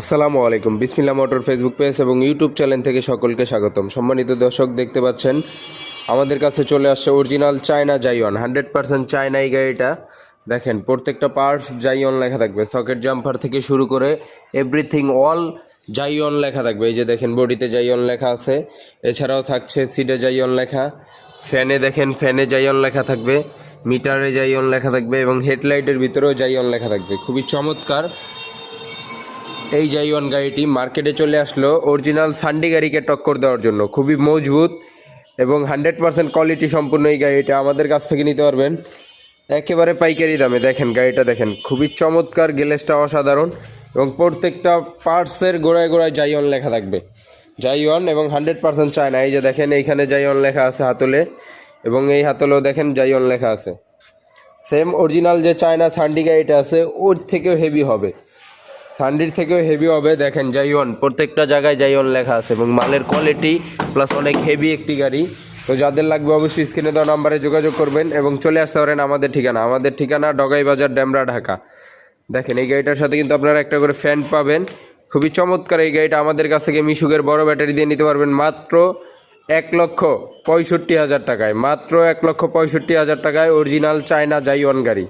আসসালামু আলাইকুম। বিসমিল্লা motor Facebook page এবং ইউটিউব চ্যানেল থেকে সকলকে স্বাগতম। সম্মানিত দর্শক দেখতে পাচ্ছেন, আমাদের কাছে চলে আসছে অরিজিনাল চায়না জাইওয়ান, হান্ড্রেড পার্সেন্ট চায়না এই গাড়িটা। দেখেন, প্রত্যেকটা পার্টস জাইওয়ান লেখা থাকবে। সকেট জাম্পার থেকে শুরু করে এভরিথিং অল জাইওয়ান লেখা থাকবে। এই যে দেখেন, বডিতে জাইওয়ান লেখা আছে। এছাড়াও থাকছে সিডে জাইওয়ান লেখা, ফ্যানে দেখেন, ফ্যানে জাইওয়ান লেখা থাকবে, মিটারে জাইওয়ান লেখা থাকবে এবং হেডলাইটের ভিতরেও জাইওয়ান লেখা থাকবে। খুবই চমৎকার। এই জাইওয়ান গাড়িটি মার্কেটে চলে আসলো অরিজিনাল সান্ডি গাড়িকে টক্কর দেওয়ার জন্য। খুবই মজবুত এবং হান্ড্রেড পার্সেন্ট কোয়ালিটি সম্পূর্ণ এই গাড়িটা আমাদের কাছ থেকে নিতে পারবেন। একেবারে পাইকারি দামে দেখেন গাড়িটা দেখেন, খুবই চমৎকার গ্যালেসটা অসাধারণ এবং প্রত্যেকটা পার্টসের গোড়ায় গোড়ায় জাইওয়ান লেখা থাকবে। জাইওয়ান এবং হান্ড্রেড পার্সেন্ট চায়না এই যে দেখেন এইখানে জাইওয়ান লেখা আছে হাতলে এবং এই হাতলেও দেখেন জাইওয়ান লেখা আছে। সেম অরিজিনাল যে চায়না সান্ডি গাড়িটা আছে, ওর থেকেও হেভি হবে। সান্ডির থেকেও হেভি হবে। দেখেন জাইওয়ান প্রত্যেকটা জায়গায় জাইওয়ান লেখা আছে এবং মালের কোয়ালিটি প্লাস অনেক হেভি একটি গাড়ি। তো যাদের লাগবে অবশ্যই স্ক্রিনে দেওয়া নাম্বারে যোগাযোগ করবেন এবং চলে আসতে পারেন আমাদের ঠিকানা। আমাদের ঠিকানা ডগাই বাজার ড্যামরা ঢাকা। দেখেন, এই গাড়িটার সাথে কিন্তু আপনারা একটা করে ফ্যান পাবেন। খুবই চমৎকার এই গাড়িটা আমাদের কাছ থেকে মিশুকের বড় ব্যাটারি দিয়ে নিতে পারবেন মাত্র এক লক্ষ পঁয়ষট্টি হাজার টাকায়। মাত্র এক লক্ষ পঁয়ষট্টি হাজার টাকায় অরিজিনাল চায়না জাইওয়ান গাড়ি।